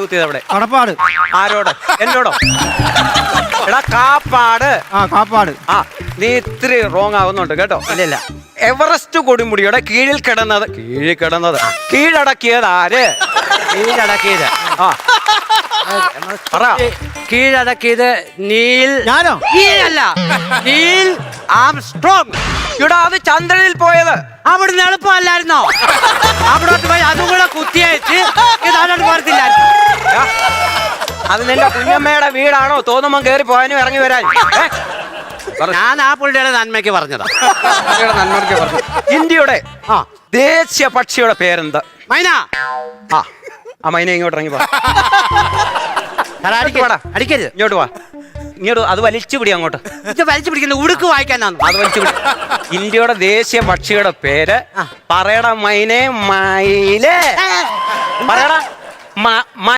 കുത്തിയത് അവിടെ കടപ്പാട്. ആരോട്? എന്നോടോ? എടാ കാപ്പാട്. ആ കാപ്പാട്. ആ നീ ഇത്തിരി റോങ് ആവുന്നുണ്ട് കേട്ടോ. ഇല്ല എവറസ്റ്റ് കൊടുമുടിയുടെ കീഴിൽ കിടന്നത് കീഴിൽ കിടന്നത്. കീഴടക്കിയത് ആര്? കീഴടക്കിയത്. ആ. പറ. കീഴടക്കിയത് നീൽ. ഞാനോ? നീലല്ല. Neil Armstrong. ഇവിടെ അത് ചന്ദ്രനിൽ പോയത്. അവിടുന്ന് എളുപ്പമല്ലായിരുന്നോ? അവിടോട്ട് പോയി അതും കൂടെ കുത്തിയയച്ച് അത് നിന്റെ കുഞ്ഞമ്മയുടെ വീടാണോ? തോന്നുമ്പോ കേറി പോകാനും ഇറങ്ങി വരാൻ. ഞാൻ ആ പുള്ളിയുടെ നന്മയ്ക്ക് പറഞ്ഞതാ. നന്മയ്ക്ക് പറഞ്ഞു. ഇന്ത്യയുടെ ആ. ദേശീയ പക്ഷിയുടെ പേരെന്ത്? മൈന. ആ. ആ മൈന ഇങ്ങോട്ട് ഇറങ്ങി പോടാ. അടിക്കരുത്. ഇങ്ങോട്ട് വാ. ഇങ്ങോട്ട് അത് വലിച്ചു പിടി അങ്ങോട്ട്. വലിച്ചു പിടിക്കുന്ന ഉടുക്ക് വായിക്കാനാണ്. അത് വലിച്ചു പിടി. ഇന്ത്യയുടെ ദേശീയ പക്ഷിയുടെ പേര്. പറയട മൈനെ മയിലേ. പറയടാ